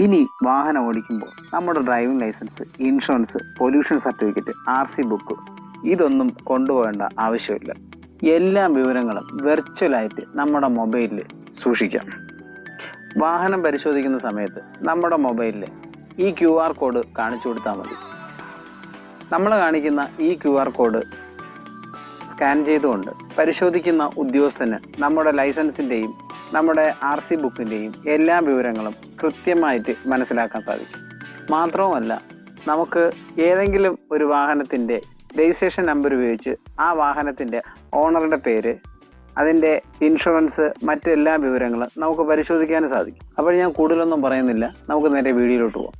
ഇനി വാഹനം ഓടിക്കുമ്പോൾ നമ്മുടെ driving licence insurance pollution certificate R C book ഇതൊന്നും കൊണ്ടുപോകേണ്ട ആവശ്യമില്ല. എല്ലാ വിവരങ്ങളും വെർച്വലായിട്ട് നമ്മുടെ മൊബൈലിൽ സൂക്ഷിക്കാം. വാഹനം പരിശോധിക്കുന്ന സമയത്ത് നമ്മുടെ മൊബൈലിൽ ഈ ക്യു ആർ കോഡ് കാണിച്ചു കൊടുത്താൽ മതി. നമ്മൾ കാണിക്കുന്ന ഈ ക്യു ആർ കോഡ് സ്കാൻ ചെയ്തുകൊണ്ട് പരിശോധിക്കുന്ന ഉദ്യോഗസ്ഥന് നമ്മുടെ ലൈസൻസിന്റെയും നമ്മുടെ ആർ സി ബുക്കിന്റെയും എല്ലാ വിവരങ്ങളും കൃത്യമായിട്ട് മനസ്സിലാക്കാൻ സാധിക്കും. മാത്രവുമല്ല നമുക്ക് ഏതെങ്കിലും ഒരു വാഹനത്തിന്റെ രജിസ്ട്രേഷൻ നമ്പർ ഉപയോഗിച്ച് ആ വാഹനത്തിന്റെ ഓണറുടെ പേര് അതിന്റെ ഇൻഷുറൻസ് മറ്റെല്ലാ വിവരങ്ങളും നമുക്ക് പരിശോധിക്കാനും സാധിക്കും. അപ്പോൾ ഞാൻ കൂടുതലൊന്നും പറയുന്നില്ല. നമുക്ക് നേരെ വീഡിയോയിലോട്ട് പോകാം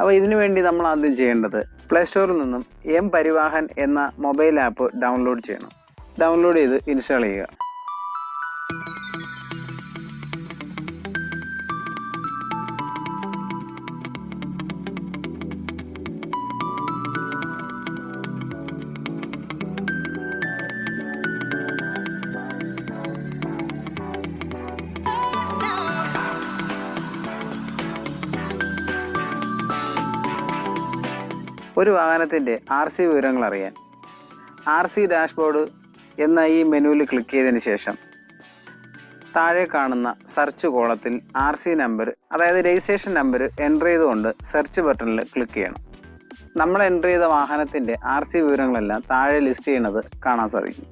അപ്പോൾ ഇതിനുവേണ്ടി നമ്മൾ ആദ്യം ചെയ്യേണ്ടത് പ്ലേ സ്റ്റോറിൽ നിന്നും എം പരിവാഹൻ എന്ന മൊബൈൽ ആപ്പ് ഡൗൺലോഡ് ചെയ്യണം. ഡൗൺലോഡ് ചെയ്ത് ഇൻസ്റ്റാൾ ചെയ്യുക. ഒരു വാഹനത്തിന്റെ ആർ സി വിവരങ്ങൾ അറിയാൻ ആർ സി ഡാഷ്ബോർഡ് എന്ന ഈ മെനുവിൽ ക്ലിക്ക് ചെയ്തതിന് ശേഷം താഴെ കാണുന്ന സെർച്ച് കോളത്തിൽ ആർ സി നമ്പർ അതായത് രജിസ്ട്രേഷൻ നമ്പർ എന്റർ ചെയ്തുകൊണ്ട് സെർച്ച് ബട്ടണിൽ ക്ലിക്ക് ചെയ്യണം. നമ്മൾ എന്റർ ചെയ്ത വാഹനത്തിന്റെ ആർ സി വിവരങ്ങളെല്ലാം താഴെ ലിസ്റ്റ് ചെയ്യുന്നത് കാണാൻ സാധിക്കും.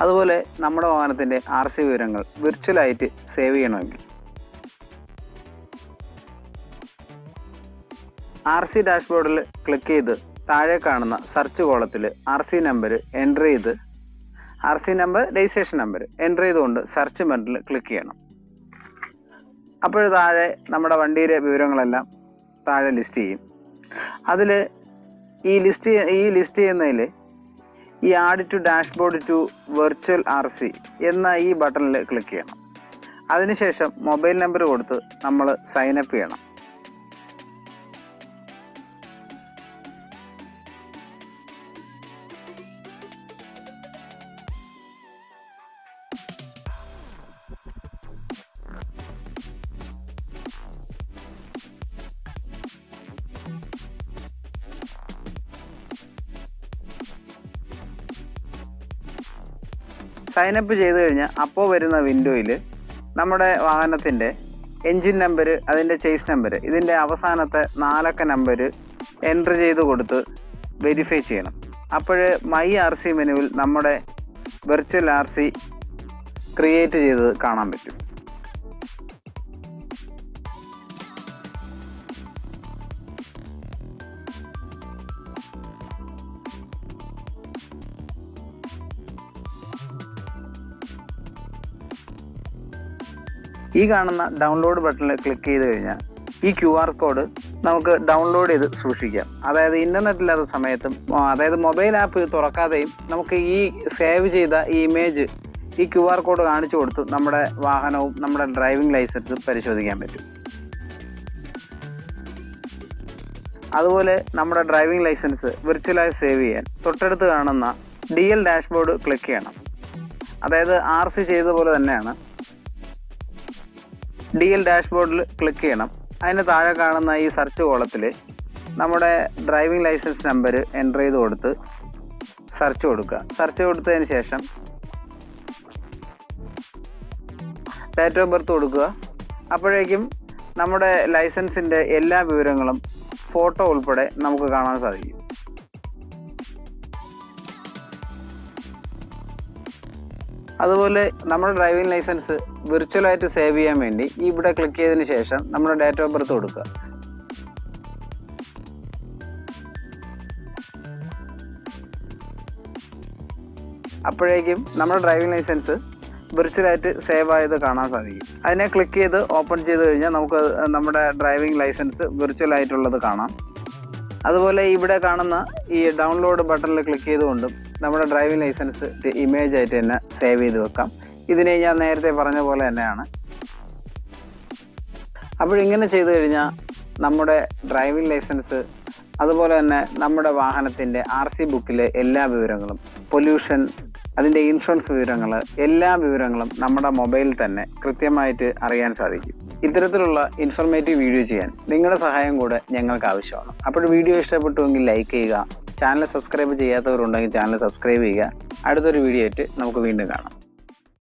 അതുപോലെ നമ്മുടെ വാഹനത്തിന്റെ ആർ സി വിവരങ്ങൾ വിർച്വലായിട്ട് സേവ് ചെയ്യണമെങ്കിൽ. ആർ സി ഡാഷ്ബോർഡിൽ ക്ലിക്ക് ചെയ്ത് താഴെ കാണുന്ന സെർച്ച് കോളത്തിൽ ആർ സി നമ്പർ എന്റർ ചെയ്ത് R C number registration number enter ചെയ്തുകൊണ്ട് സെർച്ച് ബട്ടണിൽ ക്ലിക്ക് ചെയ്യണം. അപ്പോൾ താഴെ നമ്മുടെ വണ്ടിയുടെ വിവരങ്ങളെല്ലാം താഴെ ലിസ്റ്റ് ചെയ്യും. അതിൽ ഈ ലിസ്റ്റ് ഈ ലിസ്റ്റ് ചെയ്യുന്നതിൽ ഈ add to dashboard to virtual R C എന്ന ഈ ബട്ടണിൽ ക്ലിക്ക് ചെയ്യണം. അതിനുശേഷം മൊബൈൽ നമ്പർ കൊടുത്ത് നമ്മൾ സൈനപ്പ് ചെയ്യണം. സൈൻ അപ്പ് ചെയ്ത് കഴിഞ്ഞാൽ അപ്പോൾ വരുന്ന വിൻഡോയിൽ നമ്മുടെ വാഹനത്തിന്റെ എൻജിൻ നമ്പർ അതിന്റെ ചേസ് നമ്പർ ഇതിന്റെ അവസാനത്തെ നാലക്ക നമ്പർ എൻട്രി ചെയ്ത് കൊടുത്ത് വെരിഫൈ ചെയ്യണം. അപ്പോൾ മൈ ആർ സി മെനുവിൽ നമ്മുടെ വെർച്വൽ ആർ സി ക്രിയേറ്റ് ചെയ്തത് കാണാൻ പറ്റും. ഈ കാണുന്ന ഡൗൺലോഡ് ബട്ടണിൽ ക്ലിക്ക് ചെയ്ത് കഴിഞ്ഞാൽ ഈ ക്യു ആർ കോഡ് നമുക്ക് ഡൗൺലോഡ് ചെയ്ത് സൂക്ഷിക്കാം. അതായത് ഇന്റർനെറ്റ് ഇല്ലാത്ത സമയത്തും അതായത് മൊബൈൽ ആപ്പ് തുറക്കാതെയും നമുക്ക് ഈ സേവ് ചെയ്ത ഈ ഇമേജ് ഈ ക്യു ആർ കോഡ് കാണിച്ചു കൊടുത്ത് നമ്മുടെ വാഹനവും നമ്മുടെ ഡ്രൈവിംഗ് ലൈസൻസും പരിശോധിക്കാൻ പറ്റും. അതുപോലെ നമ്മുടെ ഡ്രൈവിംഗ് ലൈസൻസ് വിർച്വലായി സേവ് ചെയ്യാൻ തൊട്ടടുത്ത് കാണുന്ന ഡി എൽ ഡാഷ്ബോർഡ് ക്ലിക്ക് ചെയ്യണം. അതായത് ആർ സി ചെയ്ത പോലെ തന്നെയാണ് ഡി എൽ ഡാഷ്ബോർഡിൽ ക്ലിക്ക് ചെയ്യണം. അതിന് താഴെ കാണുന്ന ഈ സെർച്ച് കോളത്തിൽ നമ്മുടെ ഡ്രൈവിംഗ് ലൈസൻസ് നമ്പർ എന്റർ ചെയ്ത് കൊടുത്ത് സെർച്ച് കൊടുക്കുക. സെർച്ച് കൊടുത്തതിന് ശേഷം ഡേറ്റ് ഓഫ് ബർത്ത് കൊടുക്കുക. അപ്പോഴേക്കും നമ്മുടെ ലൈസൻസിന്റെ എല്ലാ വിവരങ്ങളും ഫോട്ടോ ഉൾപ്പെടെ നമുക്ക് കാണാൻ സാധിക്കും. അതുപോലെ നമ്മുടെ ഡ്രൈവിംഗ് ലൈസൻസ് വിർച്വലായിട്ട് സേവ് ചെയ്യാൻ വേണ്ടി ഇവിടെ ക്ലിക്ക് ചെയ്തതിന് ശേഷം നമ്മുടെ ഡേറ്റ് ഓഫ് ബർത്ത് കൊടുക്കുക. അപ്പോഴേക്കും നമ്മുടെ ഡ്രൈവിംഗ് ലൈസൻസ് വിർച്വലായിട്ട് സേവ് ആയത് കാണാൻ സാധിക്കും. അതിനെ ക്ലിക്ക് ചെയ്ത് ഓപ്പൺ ചെയ്ത് കഴിഞ്ഞാൽ നമുക്ക് നമ്മുടെ ഡ്രൈവിംഗ് ലൈസൻസ് വിർച്വൽ ആയിട്ടുള്ളത് കാണാം. അതുപോലെ ഇവിടെ കാണുന്ന ഈ ഡൗൺലോഡ് ബട്ടണിൽ ക്ലിക്ക് ചെയ്തുകൊണ്ടും നമ്മുടെ ഡ്രൈവിംഗ് ലൈസൻസ് ഇമേജ് ആയിട്ട് തന്നെ സേവ് ചെയ്ത് വെക്കാം. ഇതിനെ ഞാൻ നേരത്തെ പറഞ്ഞ പോലെ തന്നെയാണ്. അപ്പോഴിങ്ങനെ ചെയ്തു കഴിഞ്ഞാൽ നമ്മുടെ ഡ്രൈവിംഗ് ലൈസൻസ് അതുപോലെ തന്നെ നമ്മുടെ വാഹനത്തിന്റെ ആർ സി ബുക്കിലെ എല്ലാ വിവരങ്ങളും പൊല്യൂഷൻ അതിന്റെ ഇൻഷുറൻസ് വിവരങ്ങൾ എല്ലാ വിവരങ്ങളും നമ്മുടെ മൊബൈലിൽ തന്നെ കൃത്യമായിട്ട് അറിയാൻ സാധിക്കും. ഇത്തരത്തിലുള്ള ഇൻഫർമേറ്റീവ് വീഡിയോ ചെയ്യാൻ നിങ്ങളുടെ സഹായം കൂടെ ഞങ്ങൾക്ക് ആവശ്യമാണ്. അപ്പോൾ വീഡിയോ ഇഷ്ടപ്പെട്ടുവെങ്കിൽ ലൈക്ക് ചെയ്യുക ചാനൽ സബ്സ്ക്രൈബ് ചെയ്യാത്തവരുണ്ടെങ്കിൽ ചാനൽ സബ്സ്ക്രൈബ് ചെയ്യുക. അടുത്തൊരു വീഡിയോ ആയിട്ട് നമുക്ക് വീണ്ടും കാണാം.